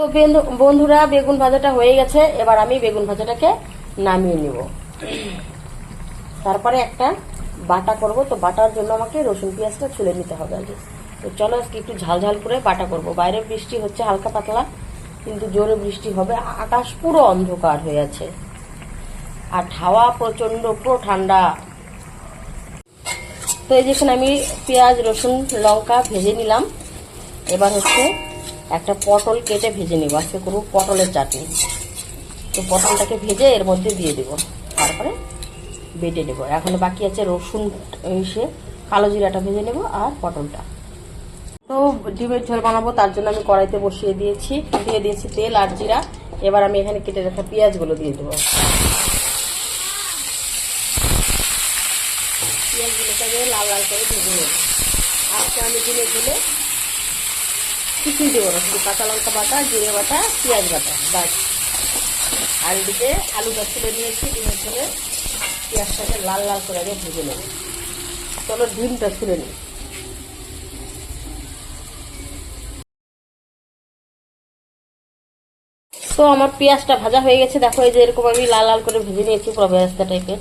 তো বেন্ধু- বন্ধুরা, বেগুন ভাজাটা হয়ে গেছে। এবার আমি বেগুন ভাজাটাকে নামিয়ে নিব। তারপরে একটা বাটা করব। তো বাটার জন্য আমাকে রসুন পেঁয়াজটা ছুলে নিতে হবে আগে। তো চলো আজকে একটু ঝাল ঝাল করে বাটা করব। বাইরে বৃষ্টি হচ্ছে, হালকা পাতলা, কিন্তু জোরে বৃষ্টি হবে। আকাশ পুরো অন্ধকার হয়ে আছে। আর হাওয়া প্রচণ্ড পুরো ঠান্ডা। তো এই যেখানে আমি পেঁয়াজ, রসুন, লঙ্কা ভেজে নিলাম। এবার হচ্ছে একটা পটল কেটে ভেজে নিব। আজকে করব পটলের চাটনি। তো পটলটাকে ভেজে এর মধ্যে দিয়ে দেবো। তারপরে বেটে নেব। এখন বাকি আছে রসুন এসে কালো জিরাটা ভেজে নেব আর পটলটা। তো ডিমের ঝোল বানাবো, তার জন্য আমি কড়াইতে বসিয়ে দিয়েছি। দিয়ে দিয়েছি তেল আর জিরা। এবার আমি এখানে কেটে রাখা পেঁয়াজগুলো দিয়ে দেবো। পেঁয়াজগুলোকে লাল লাল করে ভেজে নেব। আজকে আমি ডিমের ঝোলে কিছুই দেবো না, শুধু কাঁচা লঙ্কা বাটা, জিরে বাটা, পেঁয়াজ বাটা বাস আর এদিকে আলুটা তুলে নিয়েছি, ডিমের ঝোলে। পেঁয়াজটাকে লাল লাল করে আগে ভেজে নেব। চলো ডিমটা তুলে নিই। তো আমার পেঁয়াজটা ভাজা হয়ে গেছে। দেখো, এই যে এরকম আমি লাল লাল করে ভেজে নিয়েছি পুরো পেঁয়াজটা টাইপের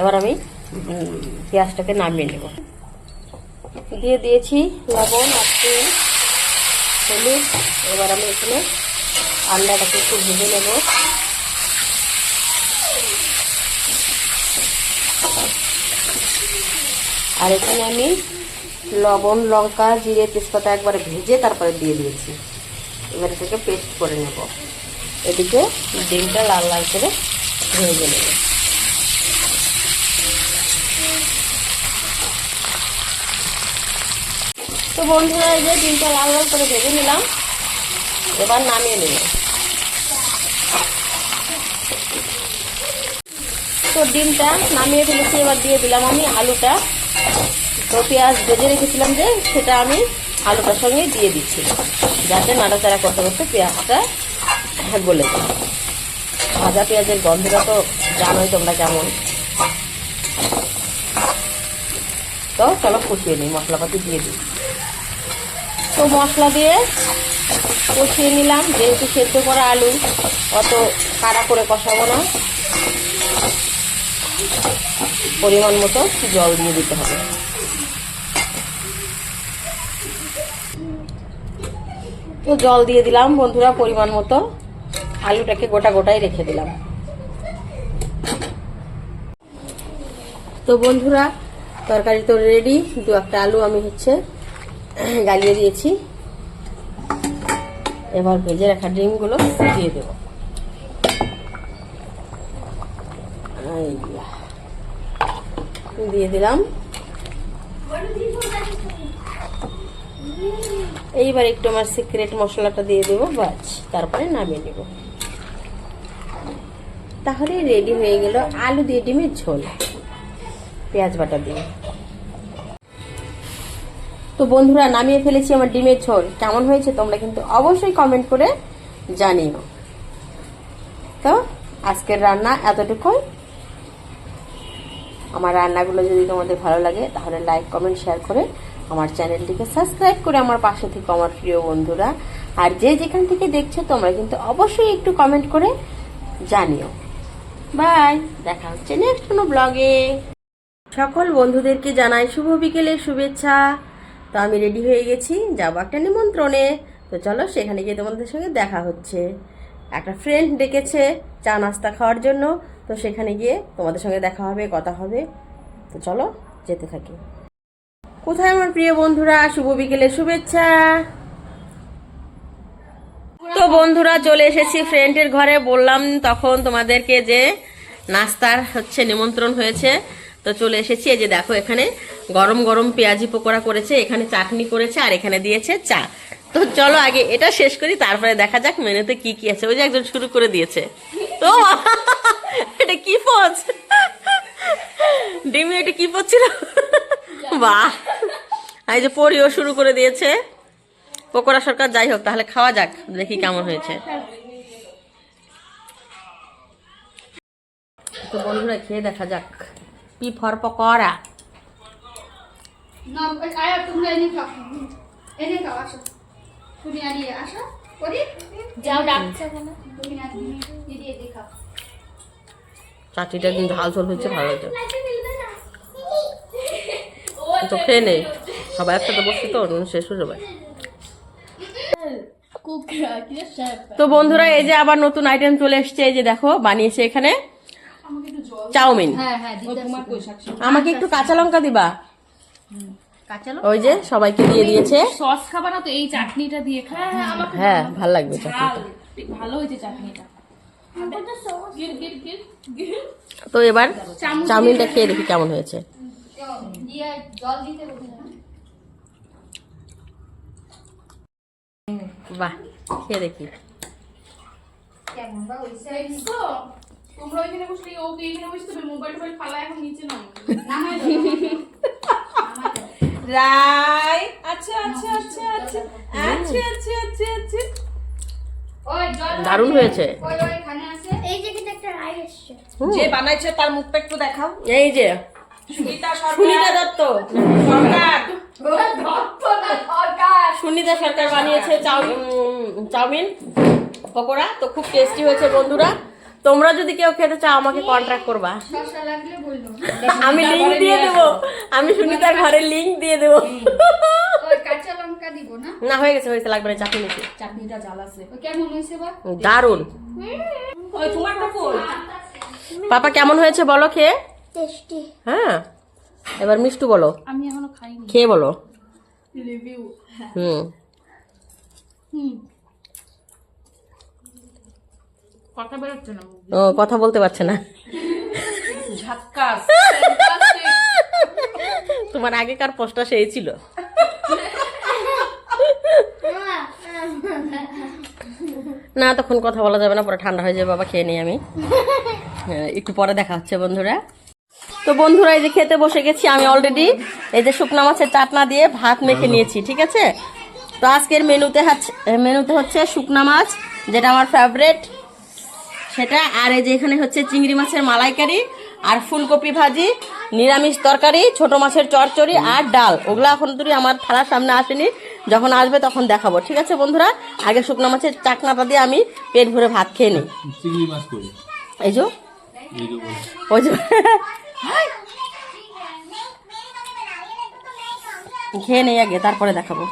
এবার আমি পেঁয়াজটাকে নামিয়ে নেব। দিয়ে দিয়েছি লবণ আর তেল। হলুদ, এবার আমি এখানে আন্ডাটাকে একটু ভেজে নেব। আর এখানে আমি লবণ, লঙ্কা, জিরে, তেজপাতা একবারে ভেজে তারপরে দিয়ে দিয়েছি। এবার এটাকে পেস্ট করে নেব। এদিকে ডিমটা লাল লাল করে ভেজে নেব। তো বন্ধুরা এই যে ডিমটা লাল লাল করে ভেজে নিলাম। এবার নামিয়ে নেব। তো ডিমটা নামিয়ে ফেলেছি, এবার দিয়ে দিলাম আমি আলুটা। তো পেঁয়াজ ভেজে রেখেছিলাম যে, সেটা আমি আলুটার সঙ্গে দিয়ে দিচ্ছি, যাতে নাড়াচাড়া করতে করতে পেঁয়াজটা গলে যায়। ভাজা পেঁয়াজের গন্ধটা তো জানোই তোমরা কেমন। তো চলো কষিয়ে নিই, মশলাপাতি দিয়ে দিই। তো মশলা দিয়ে কষিয়ে নিলাম, যেহেতু সেদ্ধ করা আলু, অত কাড়া করে কষাবো না। পরিমাণ মতো জল দিয়ে দিতে হবে। তো জল দিয়ে দিলাম, বন্ধুরা, পরিমাণ মতো। আলুটাকে গোটা গোটাই রেখে দিলাম। তো বন্ধুরা তরকারি তো রেডি দু একটা আলু আমি হচ্ছে গালিয়ে দিয়েছি। এবার ভেজে রাখা ডিমগুলো দিয়ে দেবো। দিয়ে। দিলাম। এইবার একটু আমার সিক্রেট মশলাটা দিয়ে দেবো বাস তারপরে নামিয়ে নেব। তাহলে রেডি হয়ে গেল আলু দিয়ে ডিমের ঝোল। পেঁয়াজ বাটা দিয়ে। তো বন্ধুরা, নামিয়ে ফেলেছি আমার ডিমের ঝোল। কেমন হয়েছে তোমরা কিন্তু অবশ্যই কমেন্ট করে জানিও। তো আজকের রান্না এতটুকুই। আমার রান্নাগুলো যদি তোমাদের ভালো লাগে, তাহলে লাইক কমেন্ট শেয়ার করে আমার চ্যানেলটিকে সাবস্ক্রাইব করে আমার পাশে থেকে আমার প্রিয় বন্ধুরা। আর যে যেখান থেকে দেখছ, তোমরা কিন্তু অবশ্যই একটু কমেন্ট করে জানিও। বাই দেখা হচ্ছে নেক্সট কোনো ব্লগে সকল বন্ধুদেরকে জানাই শুভ বিকেলের শুভেচ্ছা। তো আমি রেডি হয়ে গেছি, যাব একটা নিমন্ত্রণে। তো চলো সেখানে গিয়ে তোমাদের সঙ্গে দেখা হচ্ছে। একটা ফ্রেন্ড ডেকেছে চা নাস্তা খাওয়ার জন্য, তো সেখানে গিয়ে তোমাদের সঙ্গে দেখা হবে, কথা হবে। তো চলো যেতে থাকি। কোথায় আমার প্রিয় বন্ধুরা? শুভ বিকেলের শুভেচ্ছা। তো বন্ধুরা, চলে এসেছি ফ্রেন্ডের ঘরে। বললাম তখন তোমাদেরকে যে নাস্তার হচ্ছে নিমন্ত্রণ হয়েছে। তো চলে এসেছি, এই যে দেখো এখানে গরম গরম পেঁয়াজি পকোড়া করেছে, এখানে চাটনি করেছে আর এখানে দিয়েছে চা। তো চলো আগে এটা শেষ করি, তারপরে দেখা যাক মেনুতে কি কি আছে। ওই যে একজন শুরু করে দিয়েছে। তো এটা কি পোজ? ডিমি এটা কি পোজ ছিল? বাহ! এই যে পরিও শুরু করে দিয়েছে। পকোড়া সরকার যাই হোক, তাহলে খাওয়া যাক, দেখি কেমন হয়েছে। তো বন্ধুরা, খেয়ে দেখা যাক। পি ফর পকোড়া না আয়া তোমরা এনে খাও এনে খাও আসো তুমি আর আসো যাও ডাকছে চাটনিটা কিন্তু ঝাল ঝোল হচ্ছে ভালো হয়েছে তো খেয়ে নেই সবাই একসাথে বসছি তো শেষ হয়ে যাবে তো বন্ধুরা এই যে আবার নতুন আইটেম চলে এসছে এই যে দেখো বানিয়েছে এখানে। চাউমিন। হ্যাঁ হ্যাঁ আমাকে একটু কাঁচা লঙ্কা দিবা? ওই যে সবাইকে দিয়ে দিয়েছে। সস খাবা না তো? এই চাটনিটা দিয়ে হ্যাঁ হ্যাঁ ভালো লাগবে ভালো হয়েছে চাটনিটা। তো এবার চাউমিনটা খেয়ে দেখি কেমন হয়েছে। জল দিতে বলছে বাহ খেয়ে দেখি। তোমরা ওইখানে বসলে ও এইখানে বসে তবে মোবাইল টোবাইল ফালা এখন নিচে রাই আচ্ছা আচ্ছা আচ্ছা আচ্ছা আচ্ছা আচ্ছা আচ্ছা আচ্ছা। দারুণ হয়েছে। জায়গাতে একটা রাই এসছে। যে বানাইছে তার মুখটা একটু দেখাও। এই যে সুনিতা সুনিতা দত্ত। সরকার। সুনিতা সরকার বানিয়েছে চাউমিন পকোড়া। তো খুব টেস্টি হয়েছে বন্ধুরা। তোমরা যদি কেউ খেতে চাও আমাকে কন্ট্যাক্ট করবা। শসা লাগলে বলব। আমি লিংক দিয়ে দেবো। আমি সুনিতার ঘরে লিংক দিয়ে দেবো। ওই কাঁচা লঙ্কা না? না হয়ে গেছে হয়েছে লাগবে না চাটনি নিচ্ছি চাটনিটা জাল আছে কেমন হয়েছে বা? দারুণ ওই তোমারটা পাপা কেমন হয়েছে বলো খেয়ে? টেস্টি। হ্যাঁ। এবার মিষ্টু বলো। আমি এখনও খাইনি। খেয়ে বলো। রিভিউ হুম। হুম। কথা বেরোচ্ছে না ও কথা বলতে পারছে না। তোমার আগেকার পোস্টটা সেই ছিল। না তখন কথা বলা যাবে না পরে ঠান্ডা হয়ে যাবে বাবা খেয়ে নিই আমি। হ্যাঁ, একটু পরে দেখা হচ্ছে বন্ধুরা। তো বন্ধুরা এই যে খেতে বসে গেছি আমি অলরেডি এই যে শুকনো মাছের চাটনা দিয়ে ভাত মেখে নিয়েছি ঠিক আছে? তো আজকের মেনুতে হচ্ছে মেনুতে হচ্ছে শুকনা মাছ যেটা আমার ফেভারেট সেটা আর এই যে এখানে হচ্ছে চিংড়ি মাছের মালাইকারি আর ফুলকপি ভাজি নিরামিষ তরকারি ছোট মাছের চচ্চড়ি আর ডাল। ওগুলো এখন তুই আমার থালার সামনে আসেনি। যখন আসবে তখন দেখাবো। ঠিক আছে বন্ধুরা? আগে শুকনো মাছের চাকনাটা দিয়ে আমি পেট ভরে ভাত খেয়ে নিই। এই যে। ওই যে। খেয়ে নেই আগে তারপরে দেখাবো।